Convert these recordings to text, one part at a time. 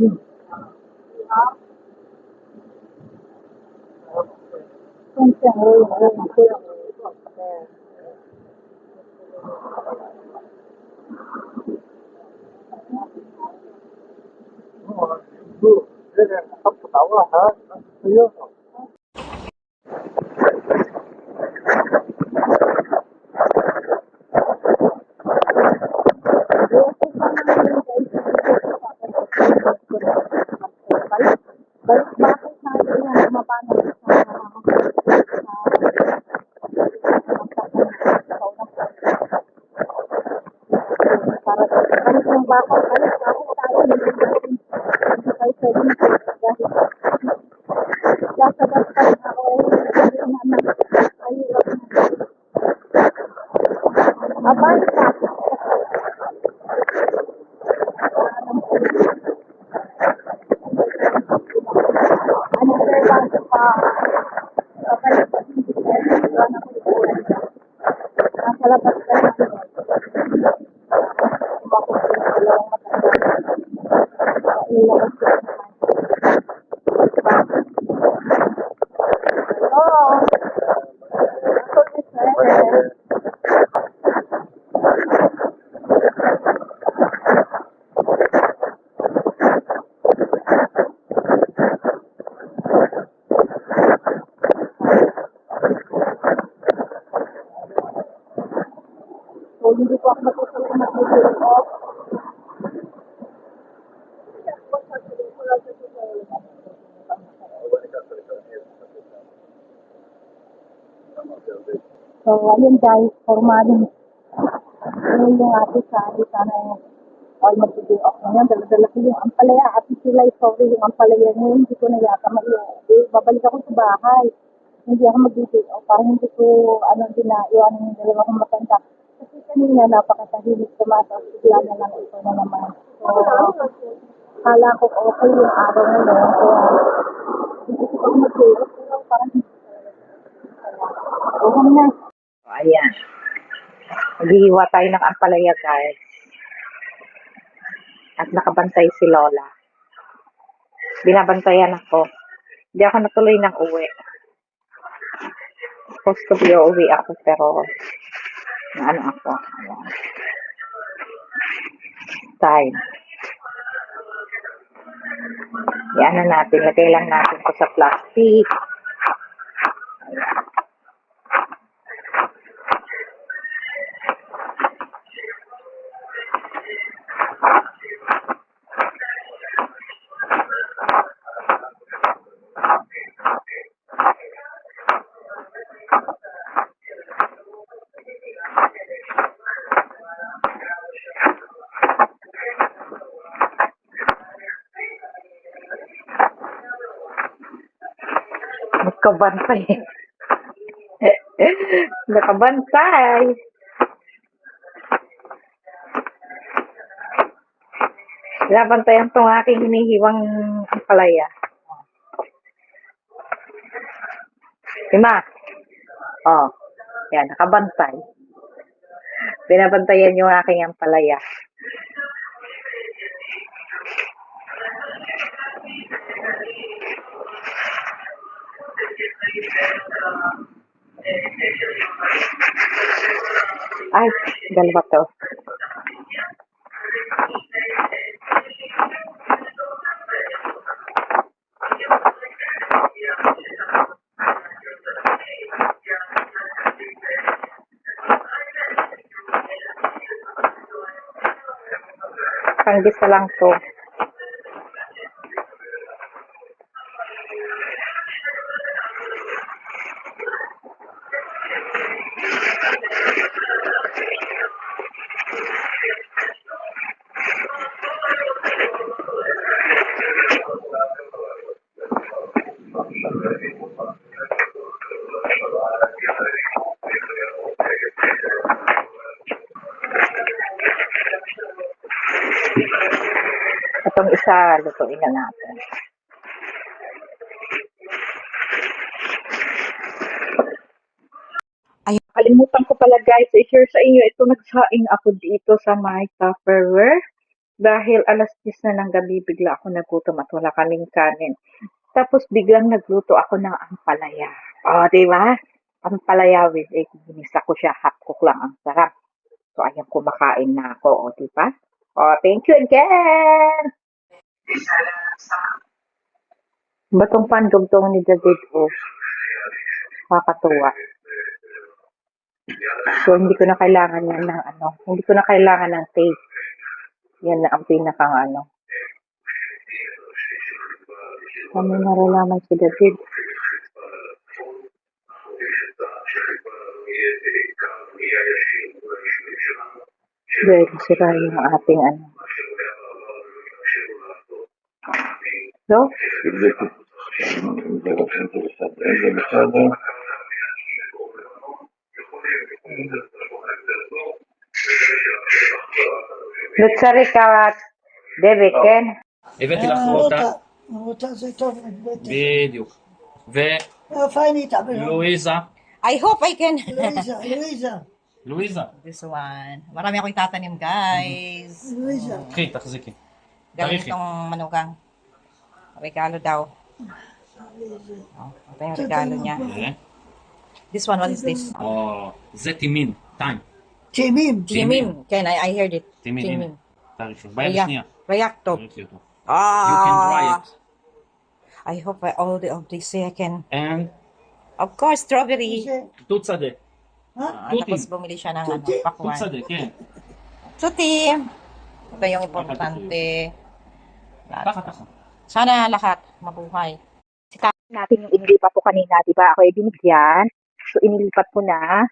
嗯，好，不，有点看不到啊，哈，没有。Ako ay hindi naman ayurap na abay ka ba yung pa babalik pa hindi tayo na ko nasa labas ka na Bakit yung dalawang matanda? ఉన్నారు So, ayun guys, formalin. Ano yung ate sa ate sana eh. Ay, mag-video off ngayon. Dala-dala ko yung ampalaya. Ate sila, sorry, yung ampalaya ngayon. Hindi ko na yata maiuwi. Babalik ako sa bahay. Hindi ako mag-video off. Parang hindi ko, ano, hindi na iwanan yung dalawa kong matanda. Kasi kanina, napakatahimik tumataas. Bigla na lang ito na naman. So, kala ko okay yung araw na yun. Kaya, hindi ko mag-video off. Pero parang hindi ko talaga. Okay na. Ayan. Maghihiwa tayo ng ampalaya, guys. At nakabantay si Lola. Binabantayan ako. Hindi ako natuloy ng uwi. Supposed to be uwi ako, pero ano ako. Ayan. Time. Na natin. Lagay lang natin ko sa plastic. Nakabantay. Nakabantay. Nabantayan tong aking hinihiwang palaya. Lima. Oh. Yan, nakabantay. Binabantayan yung aking ampalaya. Ay, dalawa to. Panggisa lang to. Itong isa, lutuin na natin. Ayun, kalimutan ko pala guys, i-share sa inyo, ito nagsaing ako dito sa my Tupperware. Dahil alas 10 na ng gabi, bigla ako nagutom at wala kaming kanin. Tapos biglang nagluto ako ng ampalaya. O, di ba? Ampalaya with egg. Ginisa ko siya, half cook lang. Ang sarap. So, ayan, kumakain na ako. O, di ba? O, thank you again! Batong pandugtong ni David O. Kakatuwa. So, hindi ko na kailangan yan ng ano, hindi ko na kailangan ng tape. Yan na ang pinakang ano. Kami relâme de David. Dari sirah yang ating ano. So? Lutsari ka, David, Ken? Eventi la ah, אה, רוטה, רוטה זה טוב, הבאתי. בדיוק. איפה אני איתה? ולואיזה, I hope I can. לואיזה, לואיזה, לואיזה, This one. Marami akong itatanim, guys. לואיזה. קחי, תחזיקי. Galing Tarihi. itong manugang. Regalo daw. Oh, ito yung regalo niya. אה, This one, what is this? או, זה טימין, טיים. תימים, Jimim. Ken, I, I heard it. טימין, הנה. תאריכי. ביד Riyak. השנייה. Reacto. תאריכי אותו. You can dry Ah! it. I hope I, all the of this I can. And? Of course, strawberry. Tutsade. Huh? Tuti. Tapos bumili siya ng ano, pakuan. Tutsade, yeah. Tuti. Ito yung importante. Lahat. Sana lahat mabuhay. Sika natin yung inilipat po kanina, di ba? Ako ay binigyan. So, inilipat ko na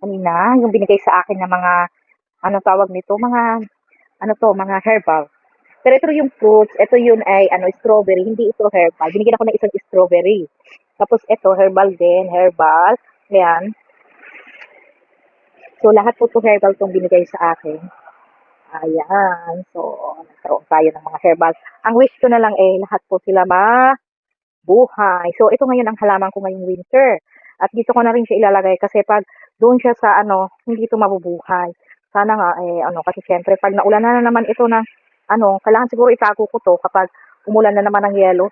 kanina yung binigay sa akin ng mga ano tawag nito, mga ano to, mga herbal. Pero ito yung fruits, ito yun ay, ano, strawberry, hindi ito herbal. Binigyan ako ng isang strawberry. Tapos ito, herbal din, herbal. Ayan. So, lahat po to herbal tong binigay sa akin. Ayan. So, nagkaroon tayo ng mga herbal. Ang wish ko na lang eh, lahat po sila ma buhay. So, ito ngayon ang halaman ko ngayong winter. At dito ko na rin siya ilalagay kasi pag doon siya sa ano, hindi ito mabubuhay. Sana nga, eh, ano, kasi syempre, pag naulan na naman ito ng, ano, kailangan siguro itago ko to kapag umulan na naman ng yelo.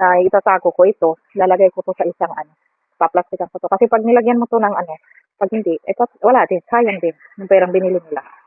Ay, itatago ko ito. Lalagay ko to sa isang, ano, paplastikan ko to. Kasi pag nilagyan mo to ng, ano, pag hindi, eh, wala din, sayang din, yung perang binili nila.